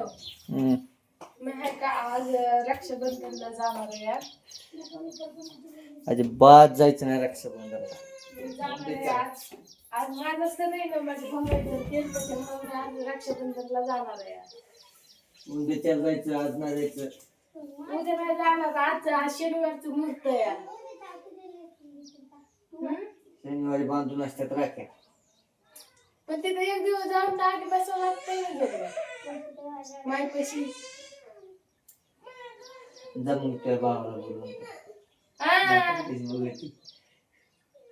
हम्म. मी का आज रक्षाबंधनला जाणार आहे यार. अजिबात जायचं नाही रक्षाबंधनला. मी जाणार आहे आज. आज माझं असं नाही ना माझ्या भावाचं केलं त्याच्यामुळे मी आज रक्षाबंधनला जाणार आहे यार. उद्याच्या जायचं आज नाही जायचं. उद्या नाही जाणार आज आज शनिवारचं मुहूर्त आहे यार. हम्म? शनिवारी बांधून असतात राख्या. पण तिथे एक दिवस जाऊन टाकी बसावं लागतंय ना तिकडं. मायपाशी जमून त्या भावाला बोलून हा तीच बघायची.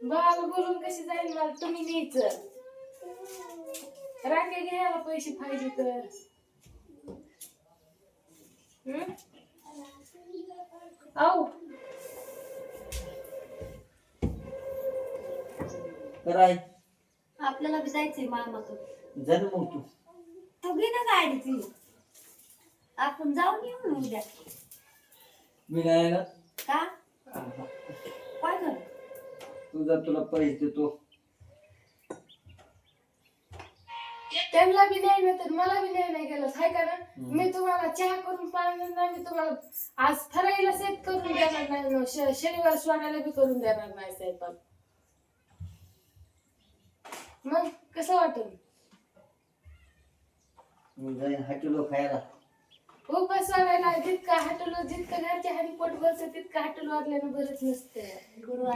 बाबा बोलून कशी जाईल मला तुम्ही न्यायचं राखे घ्यायला पैसे पाहिजे तर हम्म? आऊ तर आहे आपल्याला बी जायचंय मामाकडे. जा ना मग तू. तू घे ना गाडी ती आपण जाऊन येऊ ना उद्या. मी नाही ना का? काय कर तुझा तुला पैसे देतो. त्यांना बी नाही ना तर मला बी नाही नाही गेलं हाय का ना? मी तुम्हाला चहा करून पाळणार नाही मी तुम्हाला आज फराईला सेट करून देणार नाही. श- शनिवार सोडायला बी करून देणार नाही स्वयंपाक मग कसं वाटेल? जाईन हॉटेल खायला. उपास सोडायला जितका हटलो जितकं घरच्या हानी पोट भरतं तितकं हटल वाढल्यानं बरंच नसतं. गुरुवार